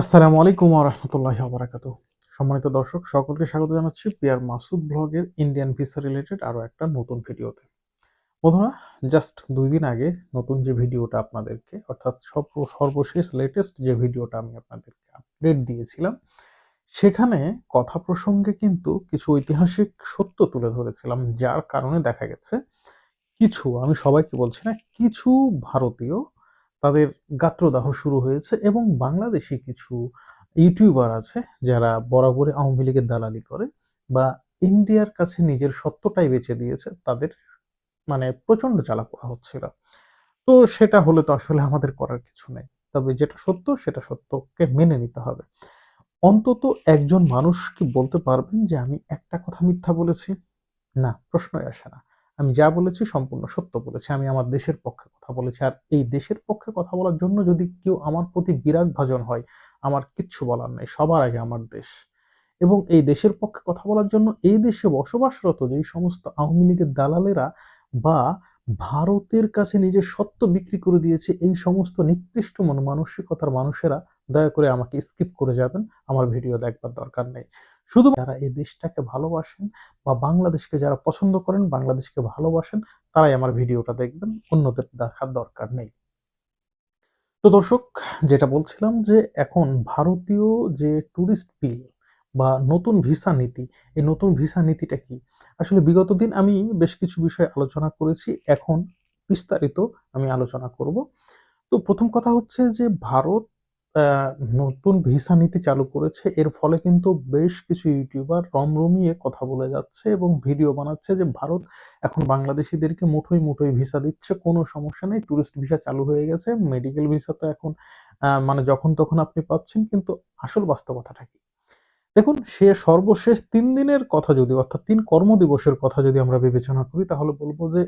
আসসালামু আলাইকুম রহমতুল্লাহ আবরাকাত সম্মানিত দর্শক, সকলকে স্বাগত জানাচ্ছি পিয়ার মাসুদ ব্লগের ইন্ডিয়ান ভিসা রিলেটেড আরও একটা নতুন ভিডিওতে। বন্ধুরা জাস্ট দুই দিন আগে নতুন যে ভিডিওটা আপনাদেরকে, অর্থাৎ সব সর্বশেষ লেটেস্ট যে ভিডিওটা আমি আপনাদেরকে আপডেট দিয়েছিলাম, সেখানে কথা প্রসঙ্গে কিন্তু কিছু ঐতিহাসিক সত্য তুলে ধরেছিলাম, যার কারণে দেখা গেছে কিছু, আমি সবাইকে বলছি না, কিছু ভারতীয় তাদের গাত্রদাহ শুরু হয়েছে এবং বাংলাদেশি কিছু ইউটিউবার আছে যারা বরাবরই আওয়ামী লীগের দালালি করে বা ইন্ডিয়ার কাছে নিজের সত্যটাই বেঁচে দিয়েছে, তাদের মানে প্রচণ্ড চালা পোড়া হচ্ছিল। তো সেটা হলে তো আসলে আমাদের করার কিছু নেই। তবে যেটা সত্য, সেটা সত্যকে মেনে নিতে হবে। অন্তত একজন মানুষ কি বলতে পারবেন যে, আমি একটা কথা মিথ্যা বলেছি? না, প্রশ্নই আসে না। আমি যা বলেছি সম্পূর্ণ সত্য বলেছি, আমি আমার দেশের পক্ষে কথা বলেছি। আর এই দেশের পক্ষে কথা বলার জন্য যদি কেউ আমার প্রতি বিরাগ ভাজন হয়, আমার কিচ্ছু বলার নেই, সবার আগে আমার দেশ। এবং এই দেশের পক্ষে কথা বলার জন্য এই দেশে বসবাসরত যেই সমস্ত আওয়ামী লীগের দালালেরা বা ভারতের কাছে নিজের সত্য বিক্রি করে দিয়েছে, এই সমস্ত নিকৃষ্ট মন মানসিকতার মানুষেরা দয়া করে আমাকে স্কিপ করে যাবেন, আমার ভিডিও দেখবার দরকার নেই। শুধু যারা এই দেশটাকে ভালোবাসেন বা বাংলাদেশকে যারা পছন্দ করেন, বাংলাদেশকে ভালোবাসেন, তারাই আমার ভিডিওটা দেখবেন, অন্যদের দেখার দরকার নেই। তো দর্শক, যেটা বলছিলাম যে এখন ভারতীয় যে ট্যুরিস্ট বিল বা নতুন ভিসা নীতি, এই নতুন ভিসা নীতিটা কি? আসলে বিগত দিন আমি বেশ কিছু বিষয় আলোচনা করেছি, এখন বিস্তারিত আমি আলোচনা করব। তো প্রথম কথা হচ্ছে যে ভারত নতুন ভিসা নীতি চালু করেছে। এর ফলে কিন্তু বেশ কিছু ইউটিউবার রমরমিয়ে কথা বলে যাচ্ছে এবং ভিডিও বানাচ্ছে যে, ভারত এখন বাংলাদেশিদেরকে মুঠোই মুঠোই ভিসা দিচ্ছে, কোনো সমস্যা নেই ট্যুরিস্ট ভিসা চালু হয়ে গেছে, মেডিকেল ভিসা তো এখন মানে যখন তখন আপনি পাচ্ছেন, কিন্তু আসল বাস্তবতাটা কি? দেখুন, সে সর্বশেষ তিন দিনের কথা যদি, অর্থাৎ তিন কর্মদিবসের কথা যদি আমরা বিবেচনা করি, তাহলে বলব যে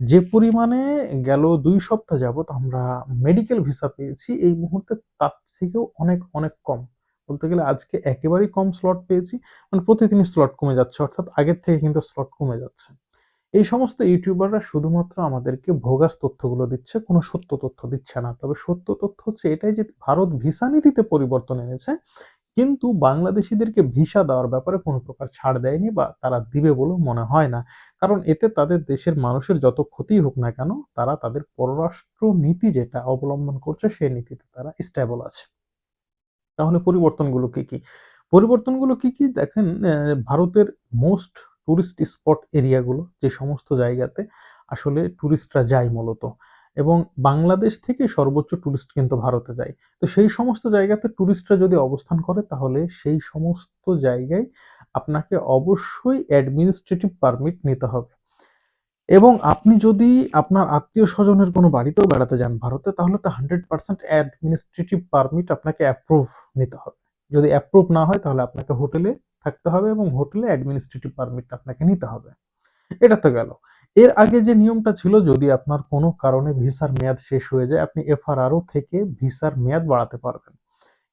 যে পরিমাণে গেল দুই সপ্তাহ যাবত আমরা মেডিকেল ভিসা পেয়েছি, এই মুহূর্তে তার থেকেও অনেক অনেক কম। বলতে গেলে আজকে একেবারেই কম স্লট পেয়েছি মানে প্রতিদিনই স্লট কমে যাচ্ছে, অর্থাৎ আগের থেকে কিন্তু স্লট কমে যাচ্ছে। এই সমস্ত ইউটিউবাররা শুধুমাত্র আমাদেরকে ভোগাস তথ্যগুলো দিচ্ছে, কোনো সত্য তথ্য দিচ্ছে না। তবে সত্য তথ্য হচ্ছে এটাই যে ভারত ভিসা নীতিতে পরিবর্তন এনেছে কিন্তু বাংলাদেশিদেরকে ভিসা দেওয়ার ব্যাপারে কোনো প্রকার ছাড় দেয়নি বা তারা দিবে বলেও মনে হয় না। কারণ এতে তাদের দেশের মানুষের যত ক্ষতি হোক না কেন, তারা তাদের পররাষ্ট্র নীতি যেটা অবলম্বন করছে, সেই নীতিতে তারা স্টেবল আছে। তাহলে পরিবর্তনগুলো কি কি? পরিবর্তনগুলো কি কি? দেখেন ভারতের মোস্ট টুরিস্ট স্পট এরিয়াগুলো যে সমস্ত জায়গাতে আসলে টুরিস্টরা যায় মূলত। এবং বাংলাদেশ থেকে সর্বোচ্চ টুরিস্ট কিন্তু ভারতে যায়। তো সেই সমস্ত জায়গাতে টুরিস্টরা যদি অবস্থান করে, তাহলে সেই সমস্ত জায়গায় আপনাকে অবশ্যই অ্যাডমিনিস্ট্রেটিভ পারমিট নিতে হবে। এবং আপনি যদি আপনার আত্মীয় স্বজনের কোনো বাড়িতেও বেড়াতে যান ভারতে, তাহলে তো হান্ড্রেড পার্সেন্ট অ্যাডমিনিস্ট্রেটিভ পারমিট আপনাকে অ্যাপ্রুভ নিতে হবে। যদি অ্যাপ্রুভ না হয়, তাহলে আপনাকে হোটেলে থাকতে হবে এবং হোটেলে অ্যাডমিনিস্ট্রেটিভ পারমিট আপনাকে নিতে হবে। এটা তো গেল। এর আগে যে নিয়মটা ছিল, যদি আপনার কোনো কারণে ভিসার মেয়াদ শেষ হয়ে যায়, আপনি এফআরআরও থেকে ভিসার মেয়াদ বাড়াতে পারবেন।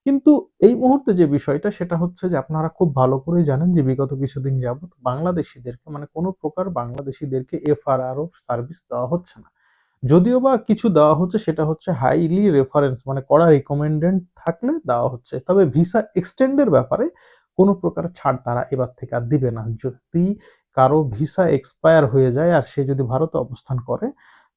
কিন্তু এই মুহূর্তে যে বিষয়টা, সেটা হচ্ছে যে আপনারা খুব ভালো করে জানেন যে বিগত কিছুদিন যাবত বাংলাদেশিদেরকে মানে কোনো প্রকার বাংলাদেশিদেরকে এফআরআরও সার্ভিস দেওয়া হচ্ছে না। যদিও বা কিছু দেওয়া হচ্ছে, সেটা হচ্ছে হাইলি রেফারেন্স মানে কড়া রিকমেন্ডেড থাকলে দেওয়া হচ্ছে। তবে ভিসা এক্সটেন্ডের ব্যাপারে কোনো প্রকার ছাড় তারা এবার থেকে আর দিবে না। যদি কারও ভিসা এক্সপায়ার হয়ে যায় আর সে যদি ভারতে অবস্থান করে,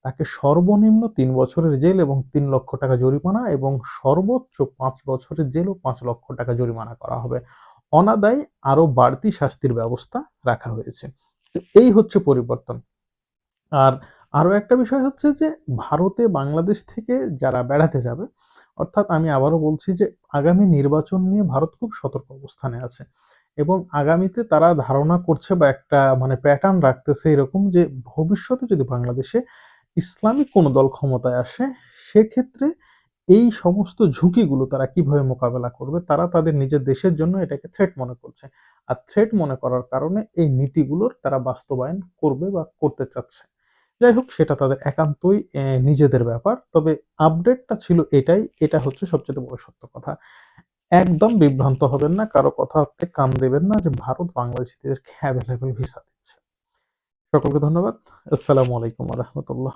তাকে সর্বনিম্ন তিন বছরের জেল এবং তিন লক্ষ টাকা জরিমানা এবং সর্বোচ্চ পাঁচ বছরের জেল ও পাঁচ লক্ষ টাকা জরিমানা করা হবে। অনাদায় আরও বাড়তি শাস্তির ব্যবস্থা রাখা হয়েছে। তো এই হচ্ছে পরিবর্তন। আর আরও একটা বিষয় হচ্ছে যে, ভারতে বাংলাদেশ থেকে যারা বেড়াতে যাবে, অর্থাৎ আমি আবারও বলছি যে, আগামী নির্বাচন নিয়ে ভারত খুব সতর্ক অবস্থানে আছে। এবং আগামীতে তারা ধারণা করছে বা একটা মানে প্যাটার্ন রাখতেছে এরকম যে ভবিষ্যতে যদি বাংলাদেশে ইসলামিক কোনো দল ক্ষমতায় আসে, সেক্ষেত্রে এই সমস্ত ঝুঁকিগুলো তারা কীভাবে মোকাবেলা করবে, তারা তাদের নিজের দেশের জন্য এটাকে থ্রেট মনে করছে। আর থ্রেট মনে করার কারণে এই নীতিগুলোর তারা বাস্তবায়ন করবে বা করতে চাচ্ছে। যাই হোক, সেটা তাদের একান্তই নিজেদের ব্যাপার। তবে আপডেটটা ছিল এটাই, এটা হচ্ছে সবচেয়ে বড় সত্য কথা। একদম বিভ্রান্ত হবেন না, কারও কথাতে কান দেবেন না যে ভারত বাংলাদেশিদেরকে অ্যাভেলেবেল ভিসা দিচ্ছে। সকলকে ধন্যবাদ। আসসালামু আলাইকুম রহমতুল্লাহ।